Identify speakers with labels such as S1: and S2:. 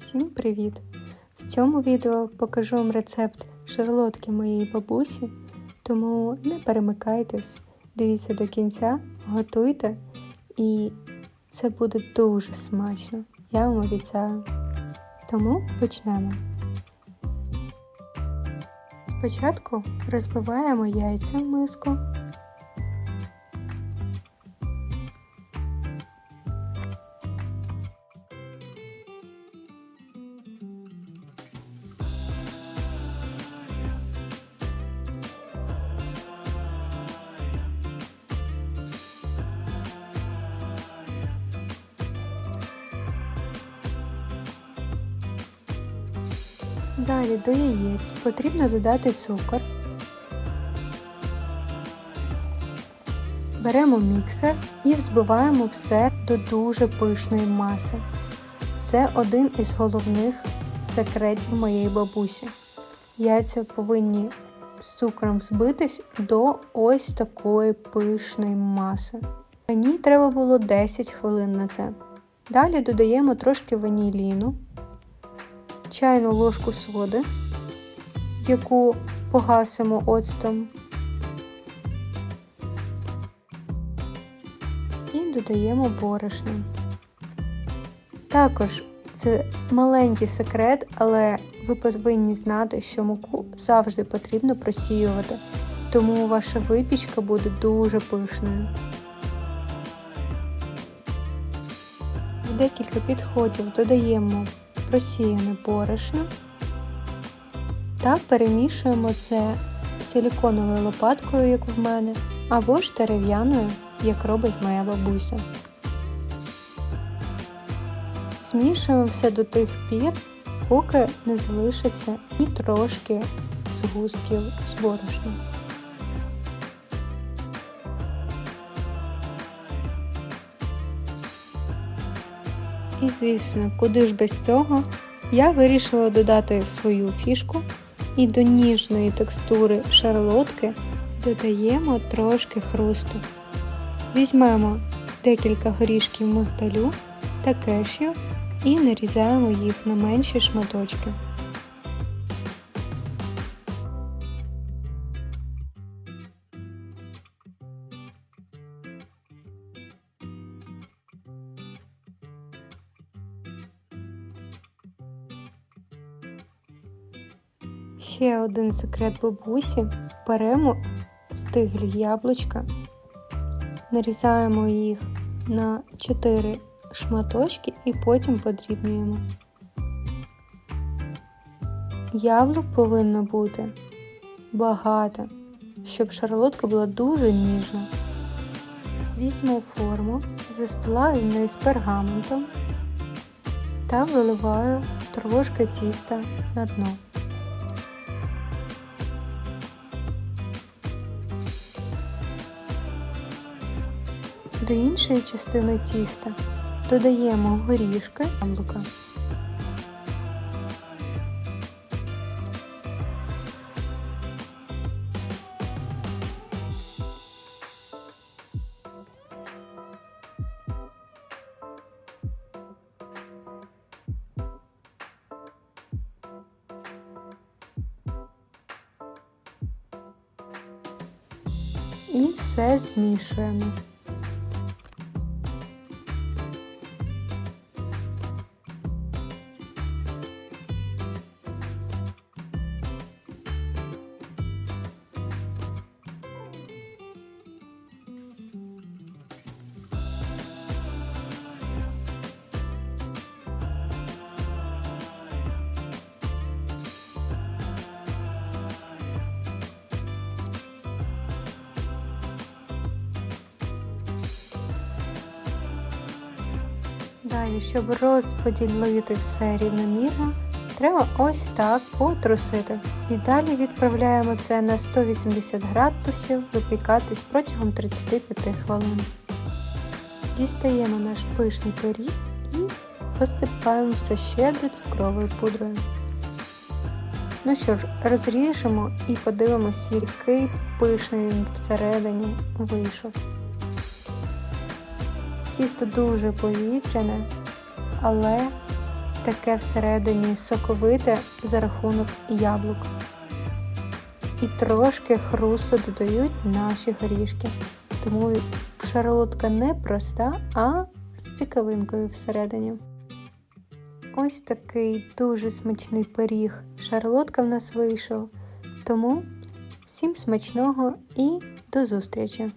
S1: Всім привіт! В цьому відео покажу вам рецепт шарлотки моєї бабусі, тому не перемикайтесь, дивіться до кінця, готуйте, і це буде дуже смачно, я вам обіцяю. Тому почнемо. Спочатку розбиваємо яйця в миску. Далі до яєць потрібно додати цукор. Беремо міксер і взбиваємо все до дуже пишної маси. Це один із головних секретів моєї бабусі. Яйця повинні з цукром збитись до ось такої пишної маси. Мені треба було 10 хвилин на це. Далі додаємо трошки ваніліну чайну ложку соди, яку погасимо оцтом, і додаємо борошно. Також це маленький секрет, але ви повинні знати, що муку завжди потрібно просіювати, тому ваша випічка буде дуже пишною. В декілька підходів додаємо просіяне борошно та перемішуємо це силіконовою лопаткою, як в мене, або ж дерев'яною, як робить моя бабуся. Змішуємо все до тих пір, поки не залишиться і трошки згустків з борошном. І, звісно, куди ж без цього, я вирішила додати свою фішку і до ніжної текстури шарлотки додаємо трошки хрусту. Візьмемо декілька горішків мигдалю та кешю і нарізаємо їх на менші шматочки. Ще один секрет бабусі. Беремо стиглі яблучка, нарізаємо їх на 4 шматочки і потім подрібнюємо. Яблук повинно бути багато, щоб шарлотка була дуже ніжна. Візьму форму, застилаю низ пергаментом та виливаю трошки тіста на дно. До іншої частини тіста додаємо горішки яблука. І все змішуємо. Далі, щоб розподілити все рівномірно, треба ось так потрусити. І далі відправляємо це на 180 градусів випікатись протягом 35 хвилин. Дістаємо наш пишний пиріг і посипаємо все щедро цукровою пудрою. Ну що ж, розріжемо і подивимося, який пишний всередині вийшов. Тісто дуже повітряне, але таке всередині соковите за рахунок яблук. І трошки хрусту додають наші горішки. Тому шарлотка не проста, а з цікавинкою всередині. Ось такий дуже смачний пиріг. Шарлотка в нас вийшов. Тому всім смачного і до зустрічі!